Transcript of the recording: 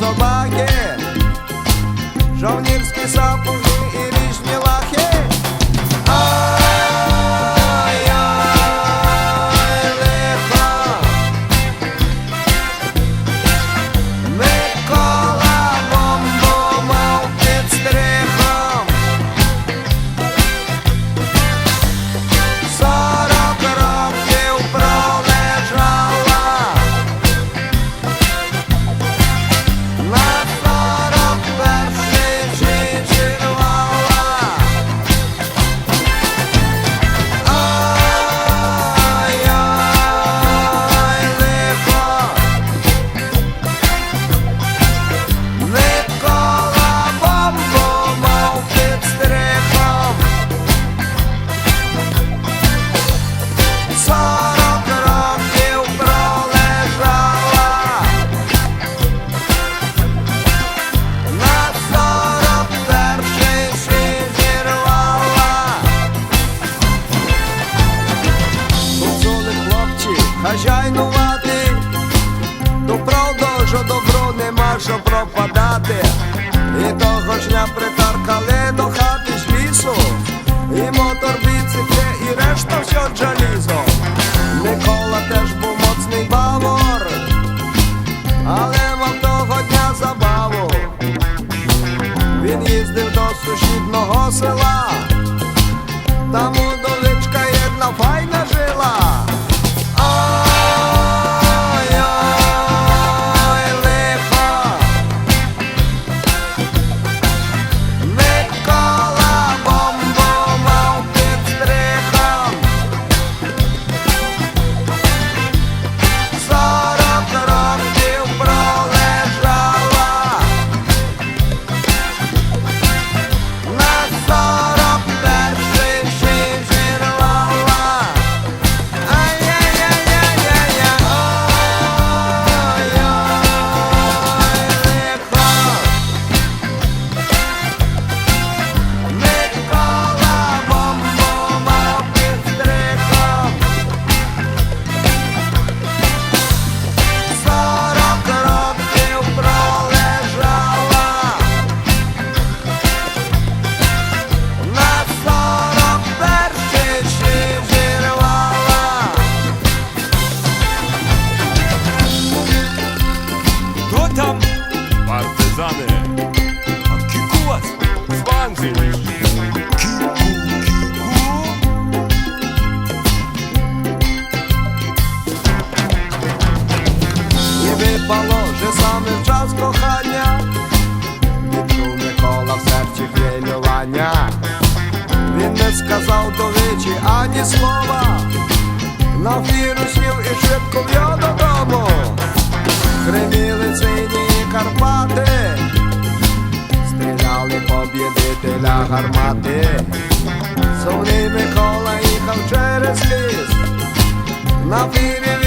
собаки Żołnierski samochód хазяйнувати, то правда, що добро нема що пропадати. І того ж ня притаркали до хати з лісу, і мотор біцикли, і решта все джалізо. Микола теж був моцний бавор, але мав того дня забаву. Він їздив до сусіднього села, там саме час кохання, відчув Микола в серці хвилювання. Він не сказав до вічі ані слова, на фіру сів і швидко в'яв додому. Гриміли сині Карпати, стріляли побєдителя гармати. Сумний Микола їхав через ліс, на фіру